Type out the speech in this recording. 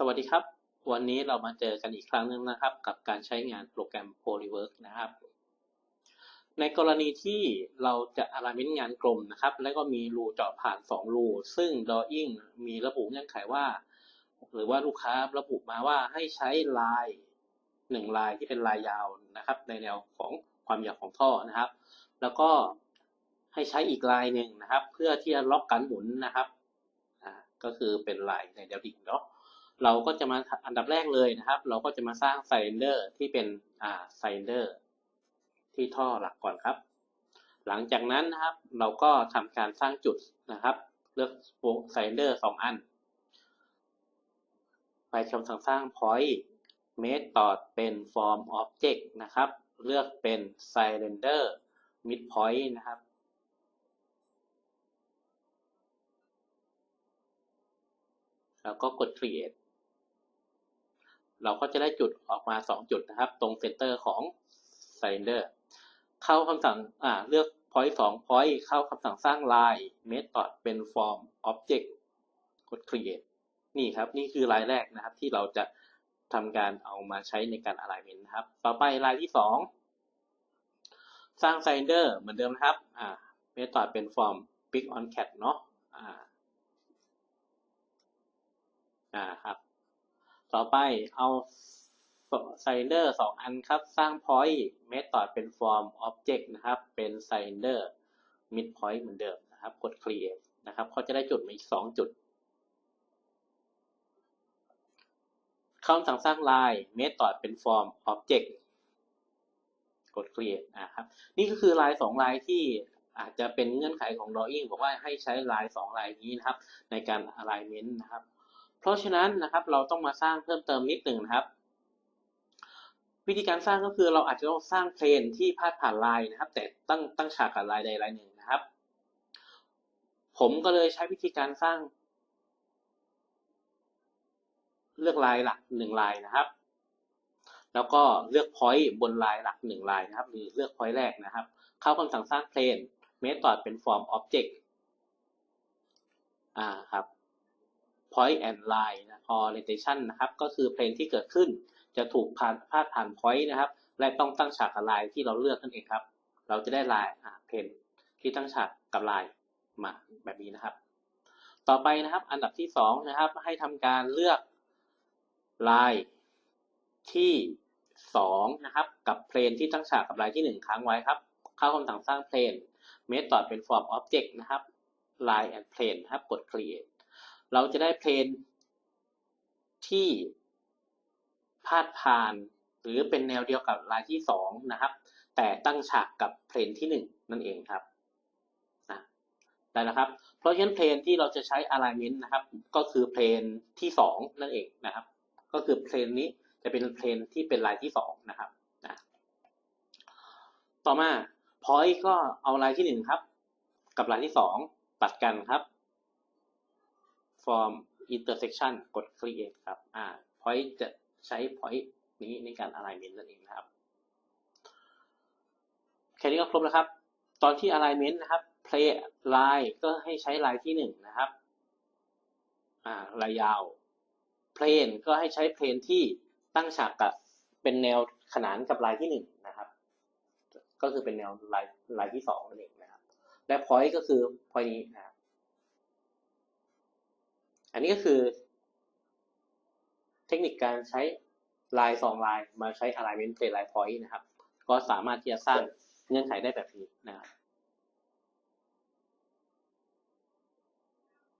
สวัสดีครับ วันนี้เรามาเจอกันอีกครั้งหนึ่งนะครับ กับการใช้งานโปรแกรม Polywork นะครับ ในกรณีที่เราจะ alignment งานกลมนะครับ แล้วก็มีรูเจาะผ่าน 2 รู ซึ่ง drawing มีระบุเงื่อนไขว่า หรือว่าลูกค้าระบุมาว่าให้ใช้ลายหนึ่งลายที่เป็นลายยาวนะครับ ในแนวของความยาวของท่อนะครับ แล้วก็ให้ใช้อีกลายหนึ่งนะครับ เพื่อที่จะล็อกการหมุนนะครับก็คือเป็นลายในแนวดิ่งเนาะ เราก็จะมาอันดับแรกเลยนะครับ เราก็จะมาสร้างไซเลนเดอร์ที่เป็นอ่าไซเลนเดอร์ที่ท่อหลักก่อนครับ หลังจากนั้นนะครับ เราก็ทำการสร้างจุดนะครับ เลือกไซเลนเดอร์สองอัน ไปคำสั่งสร้าง point method เป็น form object นะครับ เลือกเป็น cylinder midpoint นะครับ แล้วก็กด create เราก็จะได้จุดออกมา 2 จุดนะครับ ตรงเซนเตอร์ของ cylinder เข้าคำสั่งอ่าเลือก point 2 point เข้าคำสั่งสร้าง line method เป็น form object กด create นี่ครับ นี่คือลายแรกนะครับ ที่เราจะทำการเอามาใช้ในการ alignment นะครับ ต่อไปลายที่ 2 สร้าง cylinder เหมือนเดิมนะครับ อ่า method เป็น form pick on cat เนาะอ่า อ่าครับ ต่อไปเอาไซเดอร์สองอันครับ สร้าง point method เป็น form object นะครับ เป็น cylinder mid point เหมือนเดิมนะครับ กด create นะครับเขาจะได้จุดมาอีกสองจุดคำสั่งสร้างลาย method เป็น form object กด create นะครับ นี่ก็คือลายสองลายที่อาจจะเป็นเงื่อนไขของ drawing บอกว่าให้ใช้ลายสองลายนี้นะครับ ในการ alignment นะครับ เพราะฉะนั้นนะครับเราต้องมาสร้างเพิ่มเติมนิดหนึ่งนะครับ วิธีการสร้างก็คือเราอาจจะต้องสร้างเพลนที่พาดผ่านลายนะครับ แต่ตั้งตั้งฉากกับลายใดลายหนึ่งนะครับ ผมก็เลยใช้วิธีการสร้าง เลือกลายหลักหนึ่งลายนะครับ แล้วก็เลือก point บนลายหลักหนึ่งลายนะครับหรือเลือก point แรกนะครับ เข้าคำสั่งสร้างเพลน method เป็น form object อ่าครับ point and line นะ orientation นะครับ ก็คือเพลนที่เกิดขึ้น จะถูกผ่านพาดผ่าน point นะครับ และต้องตั้งฉากกับลายที่เราเลือกนั่นเองครับ เราจะได้ลายอ่าเพลนที่ตั้งฉากกับลายมาแบบนี้นะครับ ต่อไปนะครับ อันดับที่สองนะครับ ให้ทำการเลือกลายที่สองนะครับ กับเพลนที่ตั้งฉากกับลายที่หนึ่งค้างไว้ครับ เข้าคำสั่งสร้างเพลน method เป็น form object นะครับ line and plane นะครับ กด create เราจะได้เพลนที่พาดผ่าน หรือเป็นแนวเดียวกับลายที่สองนะครับ แต่ตั้งฉากกับเพลนที่หนึ่งนั่นเองครับนะได้แล้วครับ เพราะฉะนั้นเพลนที่เราจะใช้ alignment นะครับ ก็คือเพลนที่สองนั่นเองนะครับ ก็คือเพลนนี้จะเป็นเพลนที่เป็นลายที่สองนะครับนะต่อมา point ก็เอาลายที่หนึ่งครับ กับลายที่สองตัดกันครับ form intersection กด create ครับ อ่า point จะใช้ point นี้ในการ alignment นั่นเองนะครับ แค่นี้ก็ครบแล้วครับ ตอนที่ alignment นะครับ play line ก็ให้ใช้ลายที่หนึ่งนะครับ อ่าลายยาว plane ก็ให้ใช้ plane ที่ตั้งฉากกับเป็นแนวขนานกับลายที่หนึ่งนะครับ ก็คือเป็นแนวลายลายที่สองนั่นเองนะครับ และ point ก็คือ point นี้นะครับ อันนี้ก็คือ เทคนิคการใช้ลายสองลายมาใช้ alignment play line point นะครับ ก็สามารถที่จะสร้างเงื่อนไขได้แบบนี้นะครับ